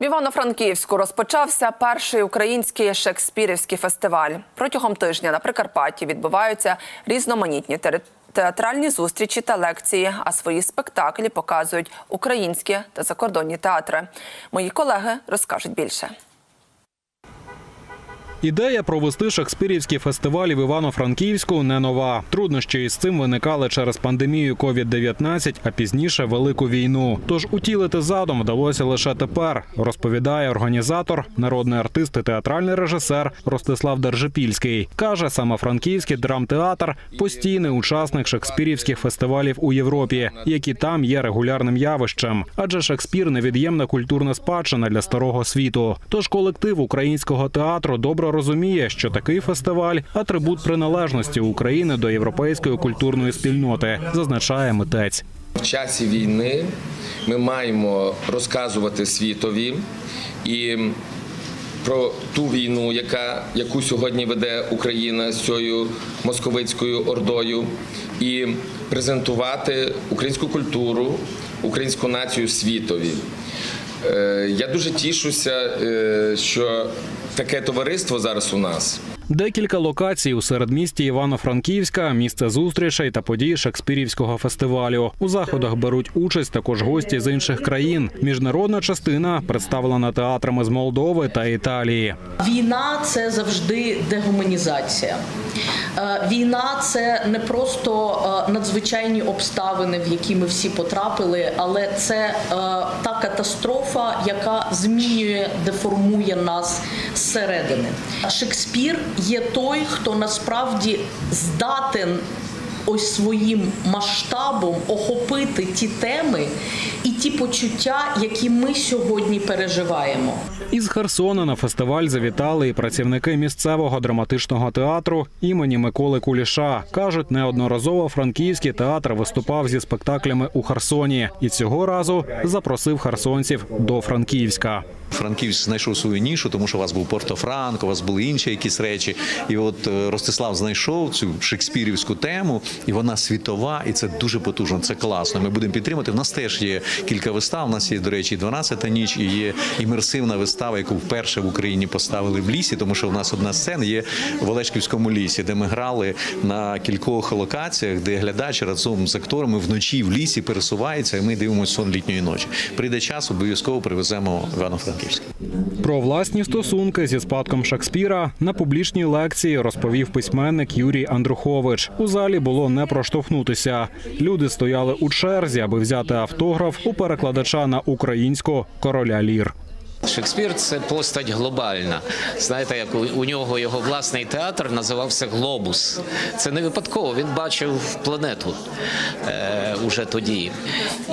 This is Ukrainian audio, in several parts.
В Івано-Франківську розпочався перший український шекспірівський фестиваль. Протягом тижня на Прикарпатті відбуваються різноманітні театральні зустрічі та лекції, а свої спектаклі показують українські та закордонні театри. Мої колеги розкажуть більше. Ідея провести шекспірівський фестиваль в Івано-Франківську не нова. Труднощі із цим виникали через пандемію COVID-19, а пізніше велику війну. Тож утілити задум вдалося лише тепер, розповідає організатор, народний артист і театральний режисер Ростислав Держипільський. каже, саме франківський драмтеатр постійний учасник шекспірівських фестивалів у Європі, які там є регулярним явищем. Адже Шекспір невід'ємна культурна спадщина для старого світу. Тож колектив українського театру добре розуміє, що такий фестиваль атрибут приналежності України до європейської культурної спільноти, зазначає митець. В часі війни ми маємо розказувати світові і про ту війну, яка, яку сьогодні веде Україна з цією московицькою ордою, і презентувати українську культуру, українську націю світові. Е, Я дуже тішуся, е, що таке товариство зараз у нас. Декілька локацій у середмісті Івано-Франківська, місце зустрічей та подій Шекспірівського фестивалю. У заходах беруть участь також гості з інших країн. Міжнародна частина представлена театрами з Молдови та Італії. Війна це завжди дегуманізація. Е, Війна це не просто е, надзвичайні обставини, в які ми всі потрапили, але це е, та катастрофа, яка змінює, деформує нас зсередини. Шекспір є той, хто насправді здатен ось своїм масштабом охопити ті теми і ті почуття, які ми сьогодні переживаємо. Із Херсона на фестиваль завітали і працівники місцевого драматичного театру імені Миколи Куліша. кажуть, неодноразово франківський театр виступав зі спектаклями у Херсоні і цього разу запросив херсонців до Франківська. Франківськ знайшов свою нішу, тому що у вас був Порто-Франко, у вас були інші якісь речі. І от е, Ростислав знайшов цю шекспірівську тему, і вона світова, і це дуже потужно. Це класно. Ми будемо підтримати. У нас теж є кілька вистав. У нас є, до речі, 12-та ніч, і є імерсивна вистава, яку вперше в Україні поставили в лісі, тому що у нас одна сцена є в Олешківському лісі, де ми грали на кількох локаціях, де глядач разом з акторами вночі в лісі пересувається, і ми дивимося сон літньої ночі. Прийде час, обов'язково привеземо Івано-Франківськ. Про власні стосунки зі спадком Шекспіра на публічній лекції розповів письменник Юрій Андрухович. У залі було не проштовхнутися. Люди стояли у черзі, аби взяти автограф у перекладача на українську короля лір. Шекспір це постать глобальна. Знаєте, як у, нього його власний театр називався Глобус. Це не випадково. Він бачив планету е, уже тоді.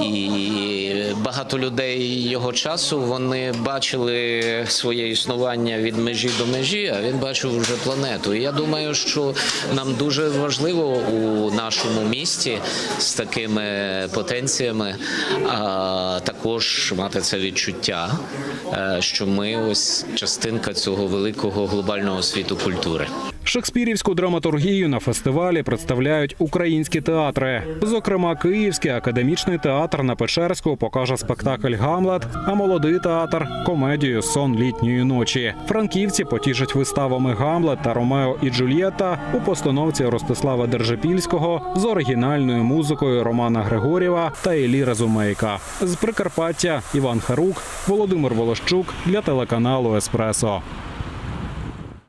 І багато людей його часу вони бачили своє існування від межі до межі, а він бачив вже планету. І я думаю, що нам дуже важливо у нашому місті з такими потенціями а, також мати це відчуття, е, що ми ось частинка цього великого глобального світу культури. Шекспірівську драматургію на фестивалі представляють українські театри. Зокрема, Київський академічний театр на Печерську покаже спектакль Гамлет, а молодий театр комедію Сон літньої ночі. Франківці потішать виставами Гамлет та Ромео і Джульєта у постановці Ростислава Держипільського з оригінальною музикою Романа Григорєва та Іллі Разумейка. З Прикарпаття Іван Харук, Володимир Волощук для телеканалу Еспресо.